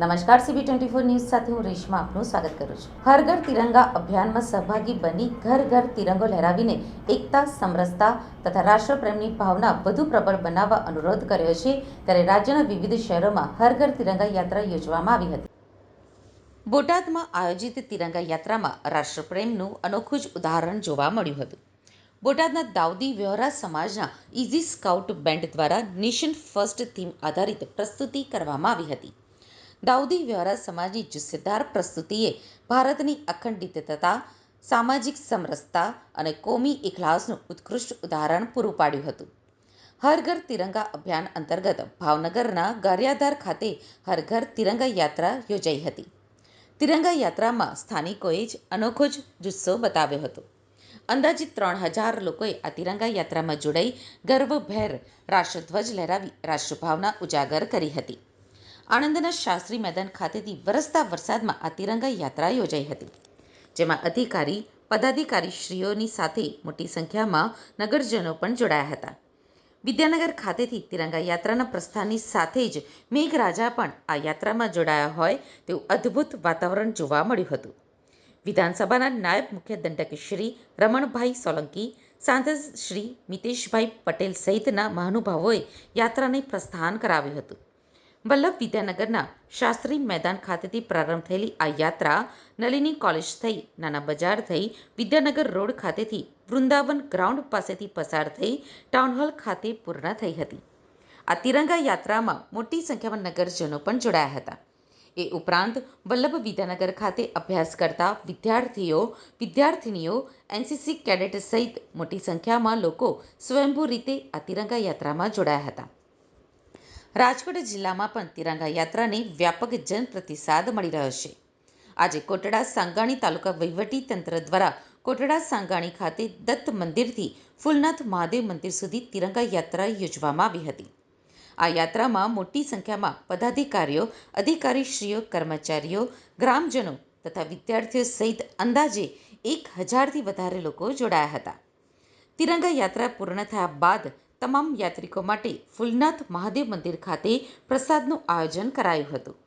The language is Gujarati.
નમસ્કાર સીબી ટ્વેન્ટી ફોર ન્યૂઝ સાથે હું રેશમા આપનું સ્વાગત કરું છું. હર ઘર તિરંગા અભિયાનમાં સહભાગી બની ઘર ઘર તિરંગો લહેરાવીને એકતા, સમરસતા તથા રાષ્ટ્રપ્રેમની ભાવના વધુ પ્રબળ બનાવવા અનુરોધ કર્યો છે, ત્યારે રાજ્યના વિવિધ શહેરોમાં હર ઘર તિરંગા યાત્રા યોજવામાં આવી હતી. બોટાદમાં આયોજિત તિરંગા યાત્રામાં રાષ્ટ્રપ્રેમનું અનોખું જ ઉદાહરણ જોવા મળ્યું હતું. બોટાદના દાઉદી વ્યોરા સમાજના ઇઝી સ્કાઉટ બેન્ડ દ્વારા નેશન ફર્સ્ટ થીમ આધારિત પ્રસ્તુતિ કરવામાં આવી હતી. દાઉદી વ્યવહારા સમાજની જુસ્સેદાર પ્રસ્તુતિએ ભારતની અખંડિતતા, સામાજિક સમરસતા અને કોમી ઇખલાસનું ઉત્કૃષ્ટ ઉદાહરણ પૂરું પાડ્યું હતું. હર ઘર તિરંગા અભિયાન અંતર્ગત ભાવનગરના ગારિયાધાર ખાતે હર ઘર તિરંગા યાત્રા યોજાઈ હતી. તિરંગા યાત્રામાં સ્થાનિકોએ જ અનોખો જ જુસ્સો બતાવ્યો હતો. અંદાજિત ત્રણ હજાર લોકોએ આ તિરંગા યાત્રામાં જોડાઈ ગર્વભેર રાષ્ટ્રધ્વજ લહેરાવી રાષ્ટ્રભાવના ઉજાગર કરી હતી. આણંદના શાસ્ત્રી મેદાન ખાતેથી વરસતા વરસાદમાં આ તિરંગા યાત્રા યોજાઈ હતી, જેમાં અધિકારી, પદાધિકારીશ્રીઓની સાથે મોટી સંખ્યામાં નગરજનો પણ જોડાયા હતા. વિદ્યાનગર ખાતેથી તિરંગા યાત્રાના પ્રસ્થાનની સાથે જ મેઘરાજા પણ આ યાત્રામાં જોડાયા હોય તેવું અદ્ભુત વાતાવરણ જોવા મળ્યું હતું. વિધાનસભાના નાયબ મુખ્ય દંડક શ્રી રમણભાઈ સોલંકી, સાંસદ શ્રી મિતેશભાઈ પટેલ સહિતના મહાનુભાવોએ યાત્રાને પ્રસ્થાન કરાવ્યું હતું. વલ્લભ વિદ્યાનગરના શાસ્ત્રી મેદાન ખાતેથી પ્રારંભ થયેલી આ યાત્રા નલિની કોલેજ થઈ, નાના બજાર થઈ, વિદ્યાનગર રોડ ખાતેથી વૃંદાવન ગ્રાઉન્ડ પાસેથી પસાર થઈ ટાઉનહોલ ખાતે પૂર્ણ થઈ હતી. આ તિરંગા યાત્રામાં મોટી સંખ્યામાં નગરજનો પણ જોડાયા હતા. એ ઉપરાંત વલ્લભ વિદ્યાનગર ખાતે અભ્યાસ કરતા વિદ્યાર્થીઓ, વિદ્યાર્થિનીઓ, એનસીસી કેડેટ સહિત મોટી સંખ્યામાં લોકો સ્વયંભૂ રીતે આ તિરંગા યાત્રામાં જોડાયા હતા. રાજકોટ જિલ્લામાં પણ તિરંગા યાત્રાને વ્યાપક જનપ્રતિસાદ મળી રહ્યો છે. આજે કોટડા સાંગાણી તાલુકા વહીવટી તંત્ર દ્વારા કોટડા સાંગાણી ખાતે દત્ત મંદિરથી ફૂલનાથ મહાદેવ મંદિર સુધી તિરંગા યાત્રા યોજવામાં આવી હતી. આ યાત્રામાં મોટી સંખ્યામાં પદાધિકારીઓ, અધિકારીશ્રીઓ, કર્મચારીઓ, ગ્રામજનો તથા વિદ્યાર્થીઓ સહિત અંદાજે એક હજારથી વધારે લોકો જોડાયા હતા. તિરંગા યાત્રા પૂર્ણ થયા બાદ તમામ યાત્રિકો માટે ફૂલનાથ મહાદેવ મંદિર ખાતે પ્રસાદનું આયોજન કરાયું હતું.